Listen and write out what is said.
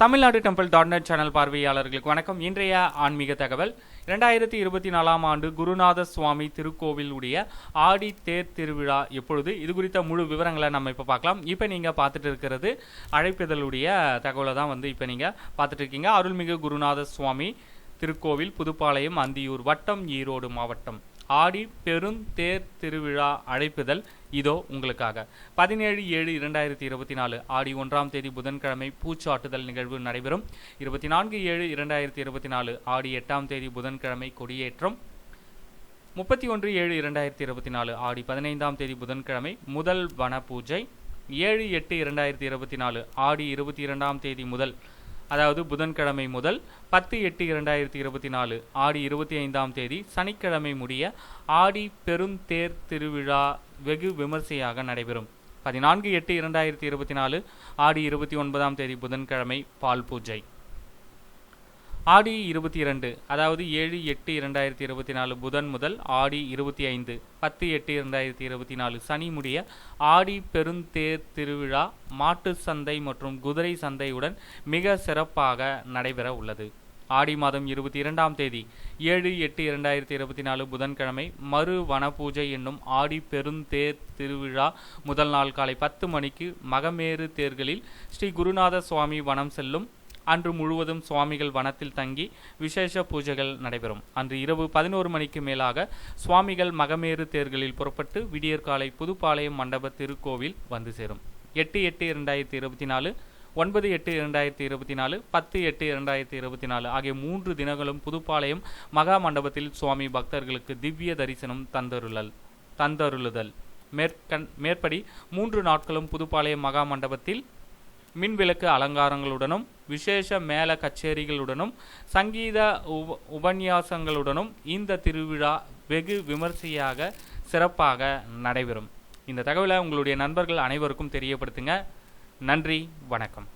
Tamilnadu temple dot net channel பார்வையாளர்களுக்கு வணக்கம். இன்றைய ஆன்மீக தகவல். இரண்டாயிரத்தி இருபத்தி நாலாம் ஆண்டு குருநாத சுவாமி திருக்கோவில் உடைய ஆடி தேர் திருவிழா எப்பொழுது? இது குறித்த முழு விவரங்களை நம்ம இப்போ பார்க்கலாம். இப்போ நீங்கள் பார்த்துட்டு இருக்கிறது அழைப்பிதழுடைய தகவலை தான் வந்து இப்போ நீங்கள் பார்த்துட்டு இருக்கீங்க. அருள்மிகு குருநாத சுவாமி திருக்கோவில் புதுப்பாளையம் அந்தியூர் வட்டம் ஈரோடு மாவட்டம். ஆடி பெருந்தேர் திருவிழா அழைப்புதல் இதோ உங்களுக்காக. பதினேழு ஏழு இரண்டாயிரத்தி இருபத்தி நாலு ஆடி ஒன்றாம் தேதி புதன்கிழமை பூச்சாட்டுதல் நிகழ்வு நடைபெறும். இருபத்தி நான்கு ஏழு இரண்டாயிரத்தி இருபத்தி நாலு ஆடி எட்டாம் தேதி புதன்கிழமை கொடியேற்றம். முப்பத்தி ஒன்று ஏழு இரண்டாயிரத்தி இருபத்தி நாலு ஆடி பதினைந்தாம் தேதி புதன்கிழமை முதல் வன பூஜை. ஏழு எட்டு இரண்டாயிரத்தி இருபத்தி நாலு ஆடி இருபத்தி இரண்டாம் தேதி முதல் அதாவது புதன்கிழமை முதல் பத்து எட்டு இரண்டாயிரத்தி இருபத்தி நாலு ஆடி இருபத்தி ஐந்தாம் தேதி சனிக்கிழமை முடிய ஆடி பெருந்தேர் திருவிழா வெகு விமர்சையாக நடைபெறும். பதினான்கு எட்டு இரண்டாயிரத்தி இருபத்தி நாலு ஆடி இருபத்தி ஒன்பதாம் தேதி புதன்கிழமை பால் பூஜை. ஆடி இருபத்தி இரண்டு அதாவது ஏழு எட்டு இரண்டாயிரத்தி இருபத்தி நாலு புதன் முதல் ஆடி இருபத்தி ஐந்து பத்து எட்டு இரண்டாயிரத்தி இருபத்தி நாலு சனி முடிய ஆடி பெருந்தேர் திருவிழா மாட்டு சந்தை மற்றும் குதிரை சந்தையுடன் மிக சிறப்பாக நடைபெற உள்ளது. ஆடி மாதம் இருபத்தி இரண்டாம் தேதி ஏழு எட்டு இரண்டாயிரத்தி இருபத்தி நாலு புதன்கிழமை மறு வனபூஜை என்னும் ஆடி பெருந்தேர் திருவிழா முதல் நாள் காலை பத்து மணிக்கு மகமேறு தேர்களில் ஸ்ரீ குருநாத சுவாமி வனம் செல்லும் அன்று முழுவதும் சுவாமிகள் வனத்தில் தங்கி விசேஷ பூஜைகள் நடைபெறும். அன்று இரவு பதினோரு மணிக்கு மேலாக சுவாமிகள் மகமேறு தேர்களில் புறப்பட்டு விடியற்காலை புதுப்பாளையம் மண்டப திருக்கோவில் வந்து சேரும். எட்டு எட்டு இரண்டாயிரத்தி இருபத்தி நாலு ஒன்பது எட்டு இரண்டாயிரத்தி இருபத்தி நாலு பத்து எட்டு இரண்டாயிரத்தி இருபத்தி நாலு ஆகிய மூன்று தினங்களும் புதுப்பாளையம் மகா மண்டபத்தில் சுவாமி பக்தர்களுக்கு திவ்ய தரிசனம் தந்தருளல் தந்தருளுதல். மேற்கண் மேற்படி மூன்று நாட்களும் புதுப்பாளையம் மகா மண்டபத்தில் மின்விளக்கு அலங்காரங்களுடனும் விசேஷ மேள கச்சேரிகளுடனும் சங்கீத உப உபன்யாசங்களுடனும் இந்த திருவிழா வெகு விமர்சையாக சிறப்பாக நடைபெறும். இந்த தகவலை உங்களுடைய நண்பர்கள் அனைவருக்கும் தெரியப்படுத்துங்க. நன்றி வணக்கம்.